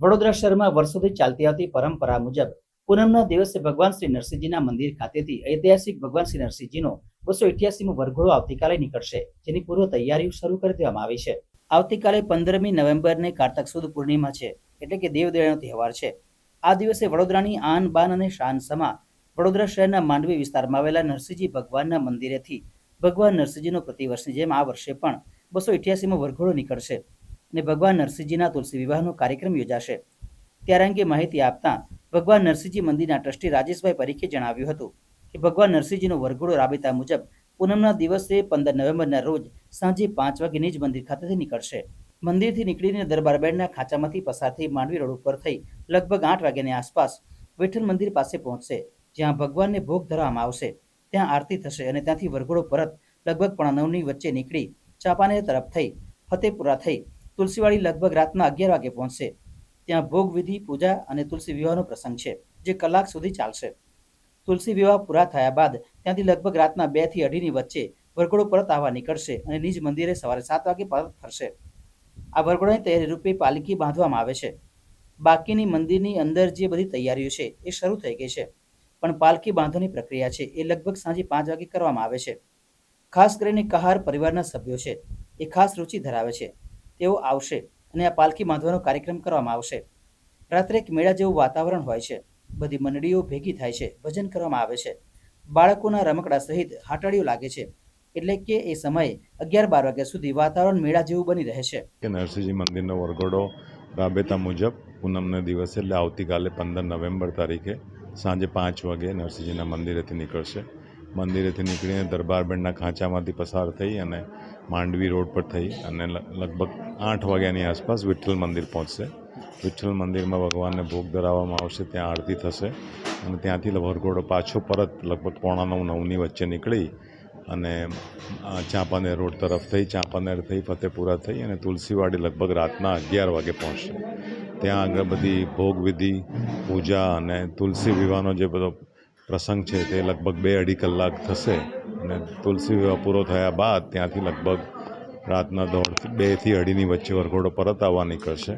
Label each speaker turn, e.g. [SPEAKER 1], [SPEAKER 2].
[SPEAKER 1] વડોદરા શહેરમાં વર્ષોથી ચાલતી આવતી પરંપરા મુજબ પૂનમના દિવસે ભગવાન શ્રી નરસિંહજીના મંદિર ખાતેથી ઐતિહાસિક ભગવાન શ્રી નરસિંહજીનો બસો ઇઠ્યાસીમો વરઘોડો આવતીકાલે નીકળશે, જેની પૂર્વ તૈયારીઓ શરૂ કરી દેવામાં આવી છે. આવતીકાલે પંદરમી નવેમ્બરને કારતક સુદ પૂર્ણિમા છે, એટલે કે દેવદિવાળીનો તહેવાર છે. આ દિવસે વડોદરાની આન, બાન અને શાન સમા વડોદરા શહેરના માંડવી વિસ્તારમાં આવેલા નરસિંહજી ભગવાનના મંદિરેથી ભગવાન નરસિંહજીનો પ્રતિવર્ષની જેમ આ વર્ષે પણ બસો અઠ્યાસીમો વરઘોડો નીકળશે. અને ભગવાન નરસિંહજીના તુલસી વિવાહનો કાર્યક્રમ યોજાશે. ત્યારે અંગે માહિતી આપતા ભગવાન નરસિંહજી મંદિરના ટ્રસ્ટી રાજેશભાઈ પરીખે જણાવ્યું હતું કે ભગવાન નરસિંહજીનો વરઘોડો રાબેતા મુજબ પૂનમના દિવસે પંદર નવેમ્બરના રોજ સાંજે પાંચ વાગે નિજ મંદિર ખાતેથી નીકળશે. મંદિરથી નીકળીને દરબાર બેડના ખાંચામાંથી પસાર થઈ માંડવી રોડ ઉપર થઈ લગભગ આઠ વાગ્યાની આસપાસ વિઠ્ઠલ મંદિર પાસે પહોંચશે, જ્યાં ભગવાનને ભોગ ધરવામાં આવશે. ત્યાં આરતી થશે અને ત્યાંથી વરઘોડો પરત લગભગ પણ નવની વચ્ચે નીકળી ચાપાનેર તરફ થઈ ફતેપુરા થઈ તુલસીવાડી લગભગ રાતના અગિયાર વાગે પહોંચશે. ત્યાં ભોગ વિધિ, પૂજા અને તુલસી વિવાહનો પ્રસંગ છે, જે કલાક સુધી ચાલશે. તુલસી વિવાહ પૂરા થયા બાદ ત્યાંથી લગભગ રાતના બેથી અઢીની વચ્ચે વરઘોડો પરત આવવા નીકળશે અને નિજ મંદિરે સવારે સાત વાગે પરત ફરશે. આ વરઘોડાની તૈયારી રૂપે પાલકી બાંધવામાં આવે છે. બાકીની મંદિરની અંદર જે બધી તૈયારીઓ છે એ શરૂ થઈ ગઈ છે, પણ પાલકી બાંધવાની પ્રક્રિયા છે એ લગભગ સાંજે પાંચ વાગે કરવામાં આવે છે. ખાસ કરીને કહાર પરિવારના સભ્યો છે, એ ખાસ રુચિ ધરાવે છે. તેઓ આવશે અને આ પાલખી બાંધવાનો કાર્યક્રમ કરવામાં આવશે. રાત્રે એક મેળા જેવું વાતાવરણ હોય છે. બધી મંડળીઓ ભેગી થાય છે. ભજન કરવામાં આવે છે. બાળકોના રમકડા સહિત હાટાળીઓ લાગે છે. એટલે કે એ સમયે અગિયાર બાર વાગ્યા સુધી વાતાવરણ મેળા જેવું બની રહે છે.
[SPEAKER 2] કે નરસિંહજી મંદિરનો વરઘોડો રાબેતા મુજબ પૂનમને દિવસે એટલે આવતીકાલે પંદર નવેમ્બર તારીખે સાંજે પાંચ વાગે નરસિંહજીના મંદિરેથી નીકળશે. મંદિરેથી નીકળીને દરબારબેનના ખાંચામાંથી પસાર થઈ અને માંડવી રોડ પર થઈ અને લગભગ આઠ વાગ્યાની આસપાસ વિઠ્ઠલ મંદિર પહોંચશે. વિઠ્ઠલ મંદિરમાં ભગવાનને ભોગ ધરાવવામાં આવશે, ત્યાં આરતી થશે અને ત્યાંથી વરઘોડો પાછો પરત લગભગ પોણા નવ, નવની વચ્ચે નીકળી અને ચાંપાનેર રોડ તરફ થઈ, ચાંપાનેર થઈ, ફતેપુરા થઈ અને તુલસીવાડી લગભગ રાતના અગિયાર વાગે પહોંચશે. ત્યાં આગળ બધી ભોગ વિધિ, પૂજા અને તુલસી વિવાહનો જે બધો પ્રસંગ છે તે લગભગ બે અઢી કલાક થશે અને તુલસી વિવાહ પૂરો થયા બાદ ત્યાંથી લગભગ રાતના દોઢ બેથી અઢીની વચ્ચે વરઘોડો પરત આવવા નીકળશે.